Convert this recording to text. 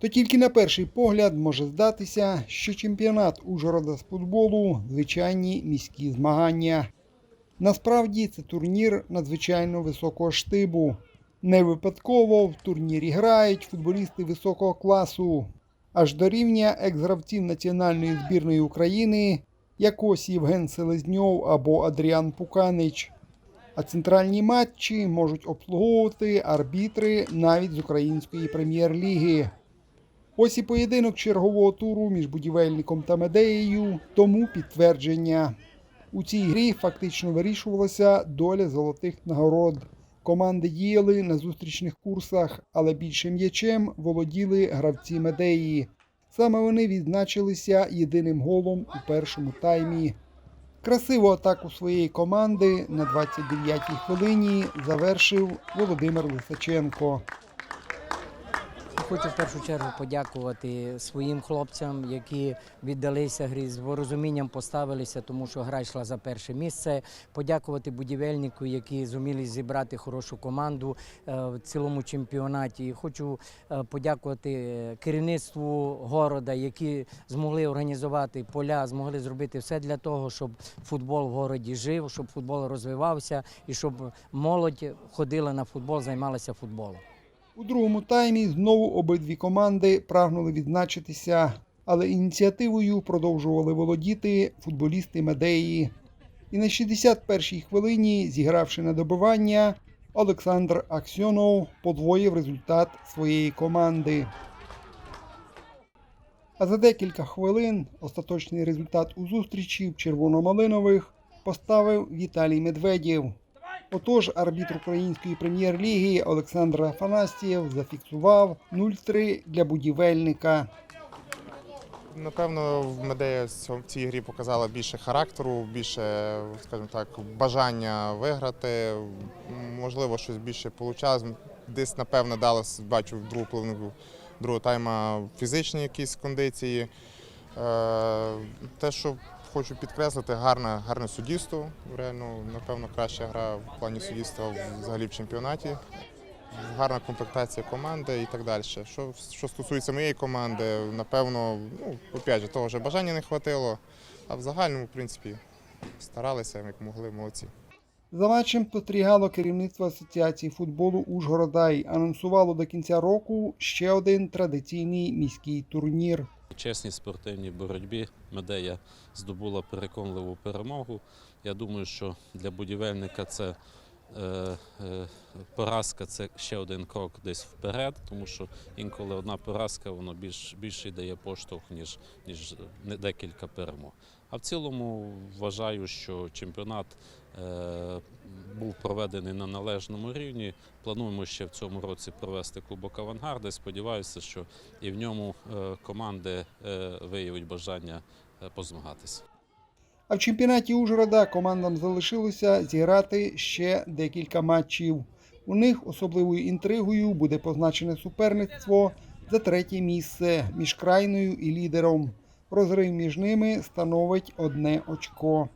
То тільки на перший погляд може здатися, що чемпіонат Ужгорода з футболу звичайні міські змагання. Насправді це турнір надзвичайно високого штибу. Не випадково в турнірі грають футболісти високого класу, аж до рівня екс-гравців національної збірної України, як ось Євген Селезньов або Адріан Пуканич. А центральні матчі можуть обслуговувати арбітри навіть з української прем'єр-ліги. Ось і поєдинок чергового туру між будівельником та медеєю, тому підтвердження. У цій грі фактично вирішувалася доля золотих нагород. Команди діяли на зустрічних курсах, але більшим м'ячем володіли гравці медеї. Саме вони відзначилися єдиним голом у першому таймі. Красиву атаку своєї команди на 29-й хвилині завершив Володимир Лисаченко. Хочу в першу чергу подякувати своїм хлопцям, які віддалися грі, з розумінням поставилися, тому що гра йшла за перше місце. Подякувати будівельнику, які зуміли зібрати хорошу команду е, в цілому чемпіонаті. І хочу е, подякувати керівництву города, які змогли організувати поля, змогли зробити все для того, щоб футбол в городі жив, щоб футбол розвивався і щоб молодь ходила на футбол, займалася футболом. У другому таймі знову обидві команди прагнули відзначитися, але ініціативою продовжували володіти футболісти Медеї. І на 61-й хвилині, зігравши на добивання, Олександр Аксьонов подвоїв результат своєї команди. А за декілька хвилин остаточний результат у зустрічі в червономалинових поставив Віталій Медведєв. Отож, арбітр української прем'єр-ліги Олександр Афанастієв зафіксував 0-3 для будівельника. Напевно, в Медея в цій грі показала більше характеру, більше, скажімо так, бажання виграти. Можливо, щось більше получалось. Десь, напевно, дали, бачу, в другу половину другого тайма фізичні якісь кондиції. Е, Те, що хочу підкреслити, гарне, гарне суддівство. Реально, напевно, краща гра в плані суддівства взагалі в чемпіонаті. Гарна комплектація команди і так далі. Що, що стосується моєї команди, напевно, ну, опять же, того ж бажання не вистачило, а в загальному, в принципі, старалися, як могли, молодці. За матчем спостерігало керівництво Асоціації футболу Ужгорода і анонсувало до кінця року ще один традиційний міський турнір. У чесній спортивній боротьбі Медея здобула переконливу перемогу. Я думаю, що для будівельника це поразка це ще один крок десь вперед, тому що інколи одна поразка воно більш, більше дає поштовх, ніж, ніж декілька перемог. А в цілому вважаю, що чемпіонат е, був проведений на належному рівні. Плануємо ще в цьому році провести Кубок Авангарда. Сподіваюся, що і в ньому е, команди е, виявить бажання е, позмагатися. А в чемпіонаті Ужгорода командам залишилося зіграти ще декілька матчів. У них особливою інтригою буде позначене суперництво за третє місце між крайною і лідером. Розрив між ними становить одне очко.